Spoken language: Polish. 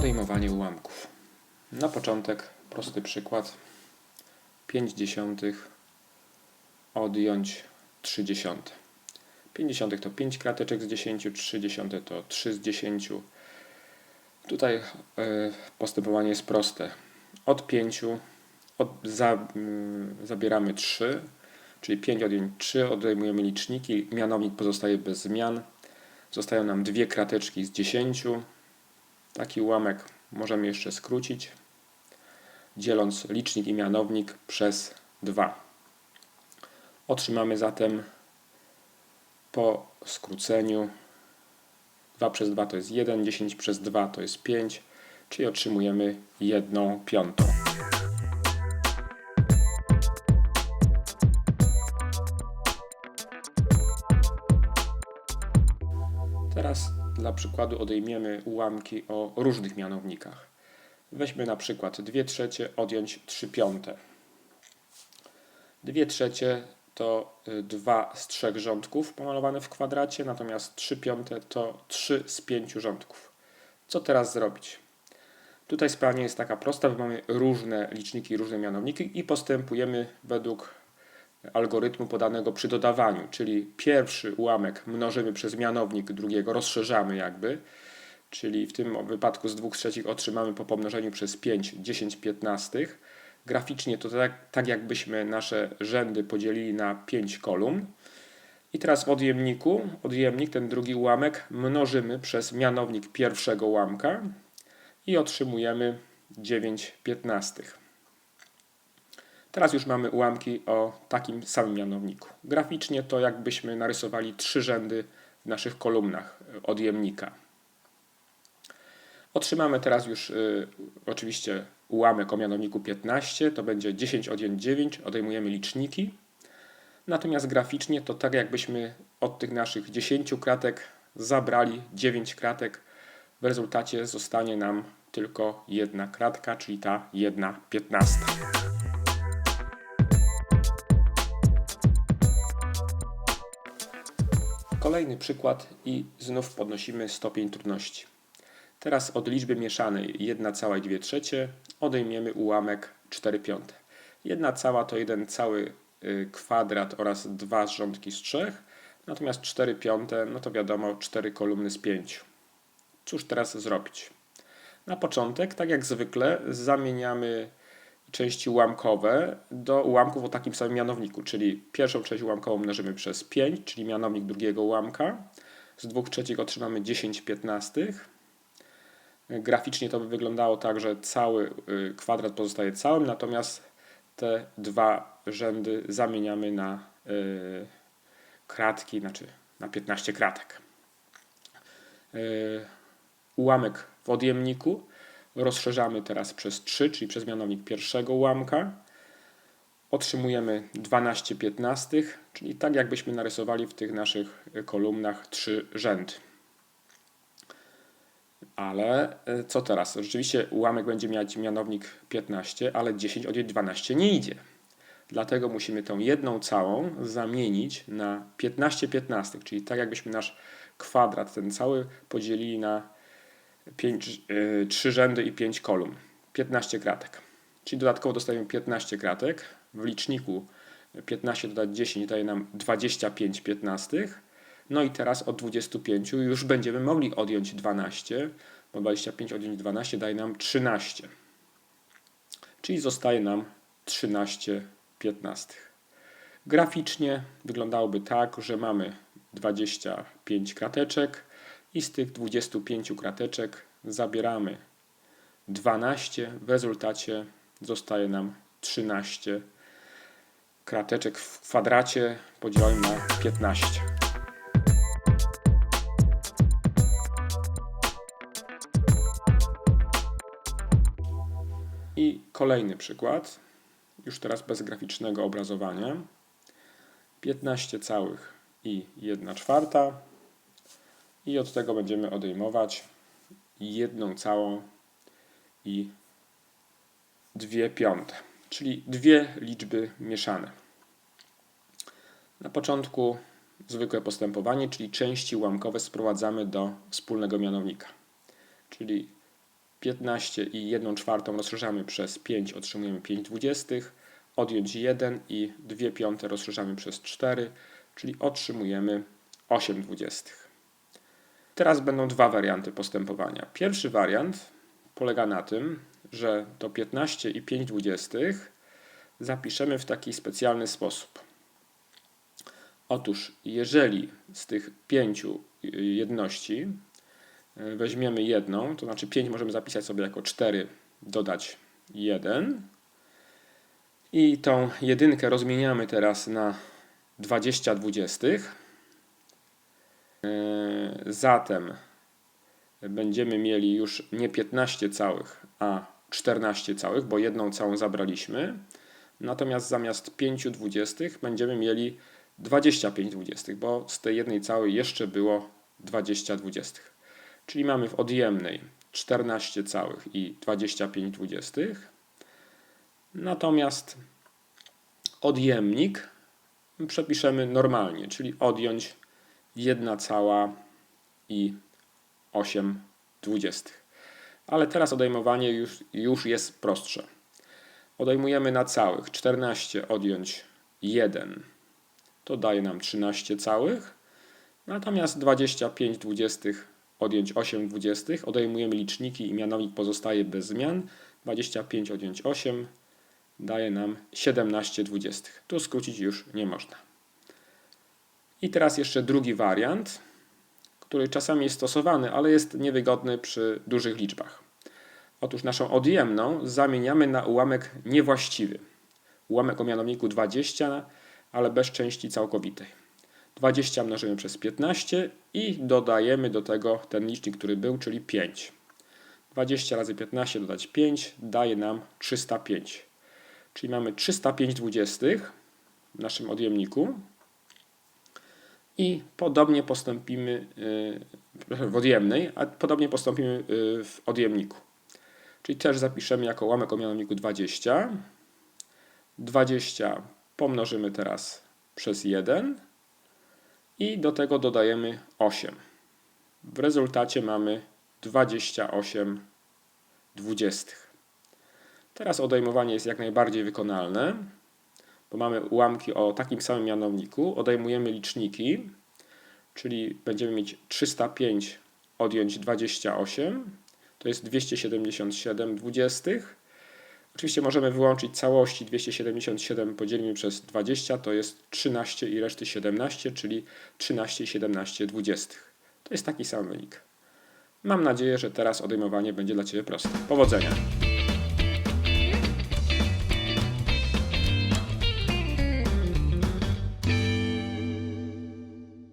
Odejmowanie ułamków. Na początek prosty przykład. 5 dziesiątych odjąć 3 dziesiąte. 5 dziesiątych to 5 krateczek z 10, 3 dziesiąte to 3 z 10. Tutaj e, postępowanie jest proste. Od 5 od, za, mm, zabieramy 3, czyli 5 odjąć 3, odejmujemy liczniki, mianownik pozostaje bez zmian. Zostają nam dwie krateczki z 10. Taki ułamek możemy jeszcze skrócić, dzieląc licznik i mianownik przez 2. Otrzymamy zatem po skróceniu 2 przez 2 to jest 1, 10 przez 2 to jest 5, czyli otrzymujemy 1 piątą. Teraz dla przykładu odejmiemy ułamki o różnych mianownikach. Weźmy na przykład 2 trzecie odjąć 3 piąte. 2 trzecie to 2 z 3 rządków pomalowane w kwadracie, natomiast 3 piąte to 3 z 5 rządków. Co teraz zrobić? Tutaj sprawa nie jest taka prosta, bo mamy różne liczniki, różne mianowniki i postępujemy według algorytmu podanego przy dodawaniu, czyli pierwszy ułamek mnożymy przez mianownik drugiego, rozszerzamy jakby, czyli w tym wypadku z 2 trzecich otrzymamy po pomnożeniu przez 5 10 piętnastych. Graficznie to tak, tak jakbyśmy nasze rzędy podzielili na 5 kolumn. I teraz w odjemniku, odjemnik, ten drugi ułamek, mnożymy przez mianownik pierwszego ułamka i otrzymujemy 9 piętnastych. Teraz już mamy ułamki o takim samym mianowniku. Graficznie to jakbyśmy narysowali trzy rzędy w naszych kolumnach odjemnika. Otrzymamy teraz już y, oczywiście ułamek o mianowniku 15, to będzie 10 odjąć 9, odejmujemy liczniki. Natomiast graficznie to tak jakbyśmy od tych naszych 10 kratek zabrali 9 kratek. W rezultacie zostanie nam tylko jedna kratka, czyli ta jedna piętnasta. Kolejny przykład i znów podnosimy stopień trudności. Teraz od liczby mieszanej 1 cała i 2 trzecie odejmiemy ułamek 4 piąte. 1 cała to 1 cały y, kwadrat oraz dwa rządki z 3, natomiast 4 piąte, no to wiadomo 4 kolumny z 5. Cóż teraz zrobić? Na początek, tak jak zwykle, zamieniamy części ułamkowe do ułamków o takim samym mianowniku, czyli pierwszą część ułamkową mnożymy przez 5, czyli mianownik drugiego ułamka. Z 2 trzecich otrzymamy 10 piętnastych. Graficznie to by wyglądało tak, że cały y, kwadrat pozostaje całym, natomiast te dwa rzędy zamieniamy na y, kratki, znaczy na 15 kratek. Y, ułamek w odjemniku rozszerzamy teraz przez 3, czyli przez mianownik pierwszego ułamka. Otrzymujemy 12 piętnastych, czyli tak jakbyśmy narysowali w tych naszych kolumnach trzy rzędy. Ale e, co teraz? Rzeczywiście ułamek będzie mieć mianownik 15, ale 10 odjąć 12 nie idzie. Dlatego musimy tą jedną całą zamienić na 15 piętnastych, czyli tak jakbyśmy nasz kwadrat, ten cały podzielili na 5, 3 e, rzędy i 5 kolumn. 15 kratek. Czyli dodatkowo dostajemy 15 kratek. W liczniku 15 dodać 10 daje nam 25 piętnastych. No i teraz od 25 już będziemy mogli odjąć 12, bo 25 odjąć 12 daje nam 13. Czyli zostaje nam 13 piętnastych. Graficznie wyglądałoby tak, że mamy 25 krateczek i z tych 25 krateczek zabieramy 12. W rezultacie zostaje nam 13 krateczek w kwadracie podzielony na 15. I kolejny przykład, już teraz bez graficznego obrazowania. 15 całych i 1 czwarta. I od tego będziemy odejmować jedną całą i dwie piąte, czyli dwie liczby mieszane. Na początku zwykłe postępowanie, czyli części ułamkowe sprowadzamy do wspólnego mianownika. Czyli 15 i 1 czwartą rozszerzamy przez 5, otrzymujemy 5 dwudziestych. Odjąć 1 i 2 piąte rozszerzamy przez 4, czyli otrzymujemy 8 dwudziestych. Teraz będą dwa warianty postępowania. Pierwszy wariant polega na tym, że to 15 i 5 dwudziestych zapiszemy w taki specjalny sposób. Otóż, jeżeli z tych pięciu jedności y, weźmiemy jedną, to znaczy 5 możemy zapisać sobie jako 4, dodać 1. I tą jedynkę rozmieniamy teraz na 20 dwudziestych. Yy, Zatem będziemy mieli już nie 15 całych, a 14 całych, bo jedną całą zabraliśmy. Natomiast zamiast 5 dwudziestych będziemy mieli 25 dwudziestych, bo z tej jednej całej jeszcze było 20 dwudziestych. Czyli mamy w odjemnej 14 całych i 25 dwudziestych. Natomiast odjemnik przepiszemy normalnie, czyli odjąć 1 cała i 8 dwudziestych. Ale teraz odejmowanie już, już jest prostsze. Odejmujemy na całych 14 odjąć 1 to daje nam 13 całych. Natomiast 25 dwudziestych odjąć 8 dwudziestych odejmujemy liczniki i mianownik pozostaje bez zmian. 25 odjąć 8 daje nam 17 dwudziestych. Tu skrócić już nie można. I teraz jeszcze drugi wariant, który czasami jest stosowany, ale jest niewygodny przy dużych liczbach. Otóż naszą odjemną zamieniamy na ułamek niewłaściwy. Ułamek o mianowniku 20, ale bez części całkowitej. 20 mnożymy przez 15 i dodajemy do tego ten licznik, który był, czyli 5. 20 razy 15 dodać 5 daje nam 305. Czyli mamy 305 dwudziestych w naszym odjemniku. I podobnie postąpimy yy, w odjemnej, a podobnie postąpimy yy, w odjemniku. Czyli też zapiszemy jako ułamek o mianowniku 20. 20 pomnożymy teraz przez 1 i do tego dodajemy 8. W rezultacie mamy 28 dwudziestych. Teraz odejmowanie jest jak najbardziej wykonalne, bo mamy ułamki o takim samym mianowniku. Odejmujemy liczniki, czyli będziemy mieć 305 odjąć 28, to jest 277 dwudziestych. Oczywiście możemy wyłączyć całości 277 podzielimy przez 20, to jest 13 i reszty 17, czyli 13 i 17 dwudziestych. To jest taki sam wynik. Mam nadzieję, że teraz odejmowanie będzie dla Ciebie proste. Powodzenia!